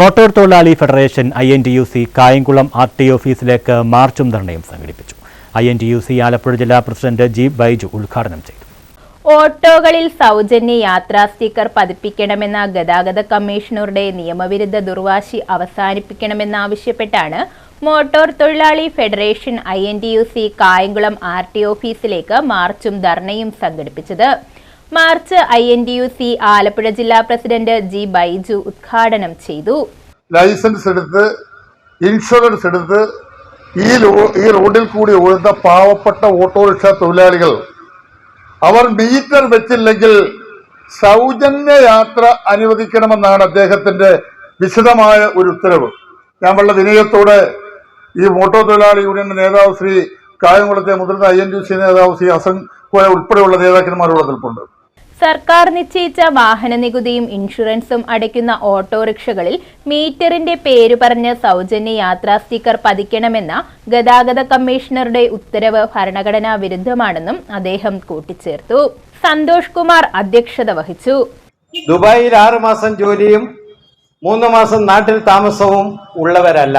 Motor തൊഴിലാളി federation I N T U C Kayamkulam R T ഓഫീസിലേക്ക് മാർച്ചും ധർണയും സംഘടിപ്പിച്ചു. I N T U C Alappuzha ജില്ലാ പ്രസിഡന്റ് ജി ബൈജു ഉദ്ഘാടനം ചെയ്തു. ഓട്ടോകളിൽ സൗജന്യ യാത്രാ സ്റ്റിക്കർ പതിപ്പിക്കണമെന്ന ഗതാഗത കമ്മീഷണറുടെ നിയമവിരുദ്ധ ദുർവാശി അവസാനിപ്പിക്കണമെന്നാവശ്യപ്പെട്ടാണ് മോട്ടോർ തൊഴിലാളി federation I N T U C Kayamkulam R T ഓഫീസിലേക്ക് മാർച്ചും ധർണയും സംഘടിപ്പിച്ചത്. March I N T U C Alappuzha ജില്ലാ പ്രസിഡന്റ് ജി ബൈജു ഉദ്ഘാടനം ചെയ്തു. ലൈസൻസ് എടുത്ത് ഇൻഷുറൻസ് എടുത്ത് ഈ ഈ റോഡിൽ കൂടി ഓടുന്ന പാവപ്പെട്ട ഓട്ടോറിക്ഷ തൊഴിലാളികൾ അവർ മീറ്റർ വെച്ചില്ലെങ്കിൽ സൗജന്യ യാത്ര അനുവദിക്കണമെന്നാണ് അദ്ദേഹത്തിന്റെ വിശദമായ ഒരു ഉത്തരവ്. ഞാൻ വളരെ വിനയത്തോടെ ഈ ഓട്ടോ തൊഴിലാളി യൂണിയന്റെ നേതാവ് ശ്രീ കായംകുളത്തെ മുതിർന്ന ഐ എൻ ടി സി നേതാവ് ശ്രീ കോയ ഉൾപ്പെടെയുള്ള നേതാക്കന്മാരോട് നിൽപ്പുണ്ട്. സർക്കാർ നിശ്ചയിച്ച വാഹന നികുതിയും ഇൻഷുറൻസും അടയ്ക്കുന്ന ഓട്ടോറിക്ഷകളിൽ മീറ്ററിന്റെ പേര് പറഞ്ഞ് സൗജന്യ യാത്രാ സ്റ്റിക്കർ പതിക്കണമെന്ന ഗതാഗത കമ്മീഷണറുടെ ഉത്തരവ് ഭരണഘടനാ വിരുദ്ധമാണെന്നും അദ്ദേഹം കൂട്ടിച്ചേർത്തു. സന്തോഷ് കുമാർ അധ്യക്ഷത വഹിച്ചു. ദുബായിൽ ആറു മാസം ജോലിയും മൂന്ന് മാസം നാട്ടിൽ താമസവും ഉള്ളവരല്ല.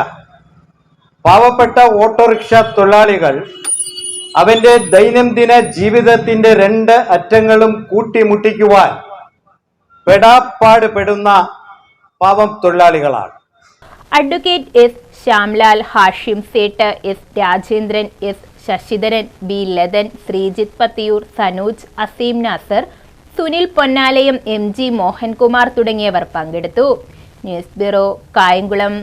പാവപ്പെട്ട ഓട്ടോറിക്ഷ തൊഴിലാളികൾ അവന്റെ ദൈനംദിന ജീവിതത്തിന്റെ രണ്ട് അറ്റങ്ങളും കൂട്ടിമുട്ടിക്കുവാൻ പെടാപ്പാട് പെടുന്ന പാവം തൊഴിലാളികളാണ്. Advocate S Shyamlal Hashim Sait S Rajendran S Sasidharan B Lathan Sreejith Pathiyoor Sanooj Aseem Nasar Sunil Ponnalayam M G Mohankumar തുടങ്ങിയവർ പങ്കെടുത്തു. News bureau Kayamkulam